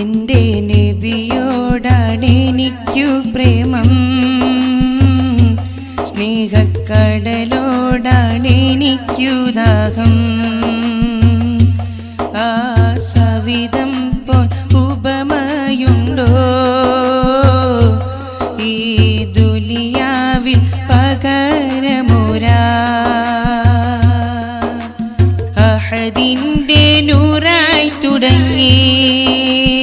നിന്റെ നബിയോടാണെനിക്കു പ്രേമം. സ്നേഹക്കടലോടാണെനിക്കു ദാഹം. ആ സവിതം പോൽ ഉപമയുണ്ടോ? ഈ ദുലിയാവിൽ പകരമുരാഹദിന്റെ നൂറായി തുടങ്ങി.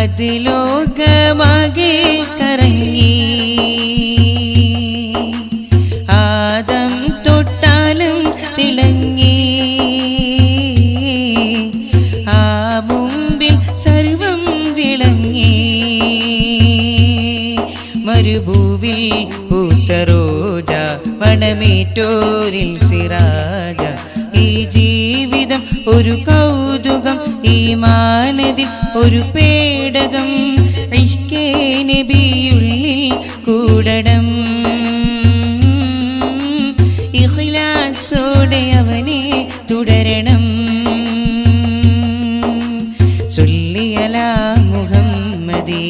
അതിലോകമാകെ കറങ്ങി. ആദം തൊട്ടാലും തിളങ്ങി. ആ മുമ്പിൽ സർവം വിളങ്ങി. മരുഭൂവിൽ പൂത്ത പൂത്തറോജ വനമേറ്റോരിൽ സിരാജ ഈ ജീവിതം ഒരു കൗ ഈമാനതിൽ ഒരു പേടകം ഇഷ്കേ നബിയുള്ളിൽ കൂടണം ഇഖ്ലാസോടെ അവനെ തുടരണം. സുല്ലിയല മുഹമ്മദേ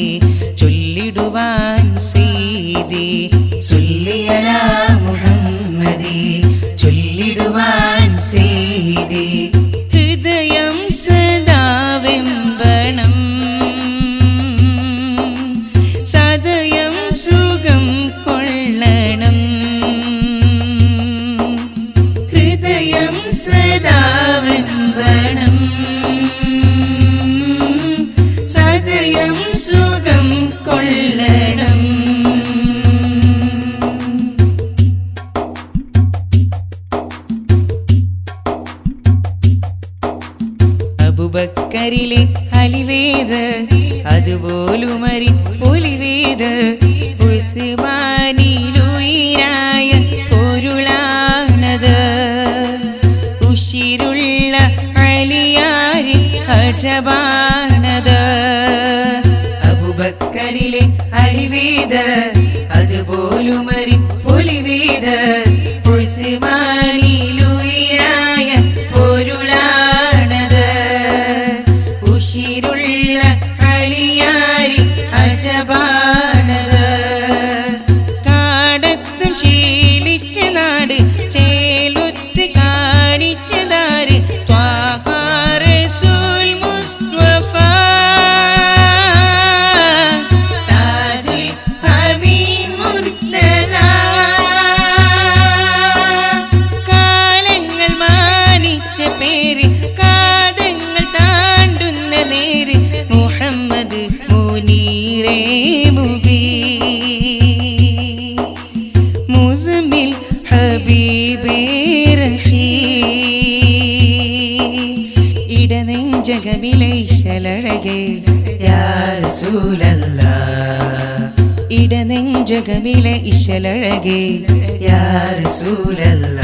അഴകേ യാസൂലല്ല ഇടനെഞ്ചകമിലെ ഇശലഴകേ യാസൂലല്ല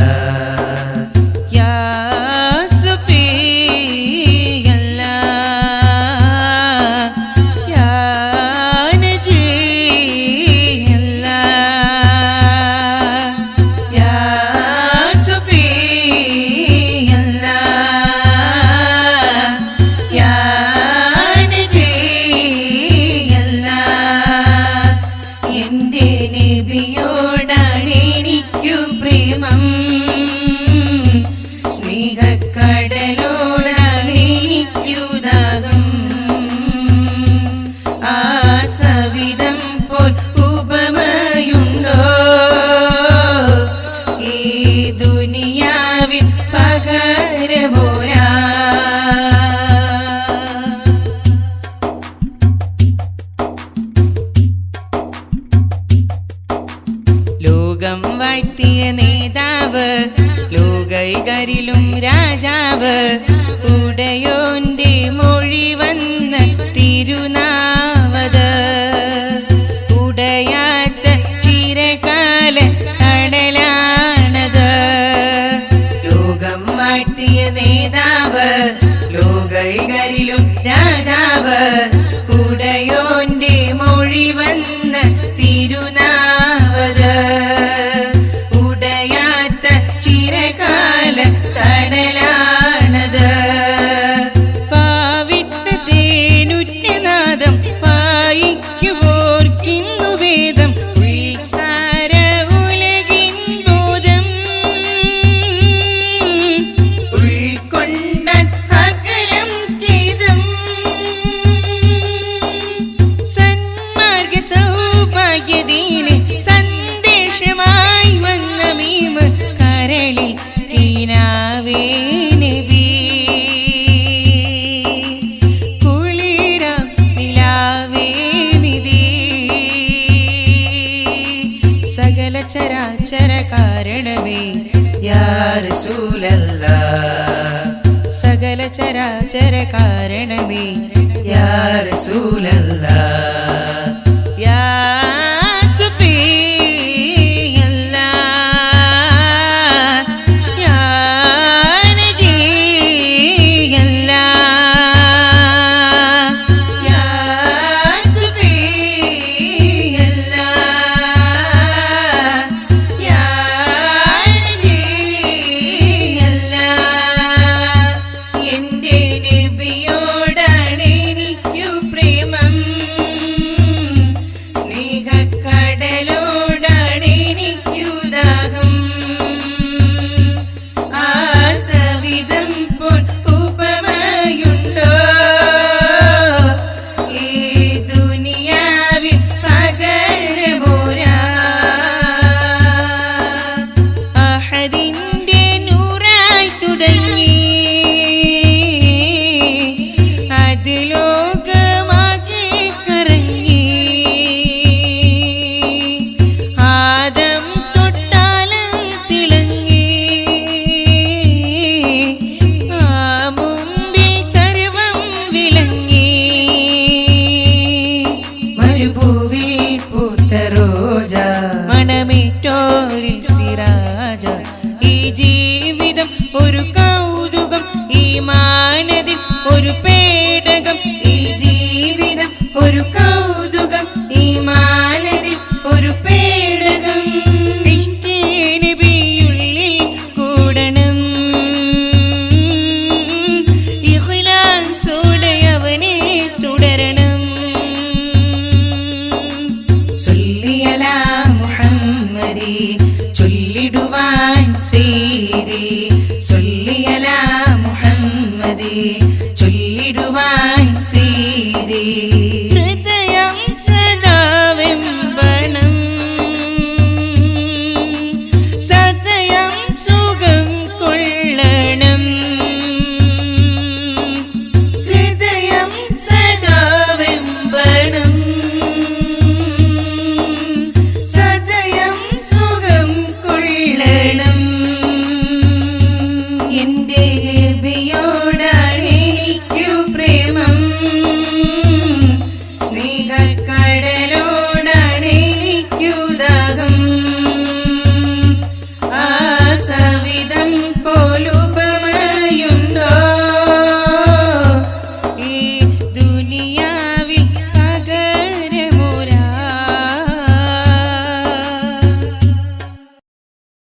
വാഴ്ത്തിയ നേതാവ് ലോകൈകരിലും രാജാവ് ശരണമേ യാസൂലല്ല സകല ചരാചര കാരണമേ യാസൂലല്ലാ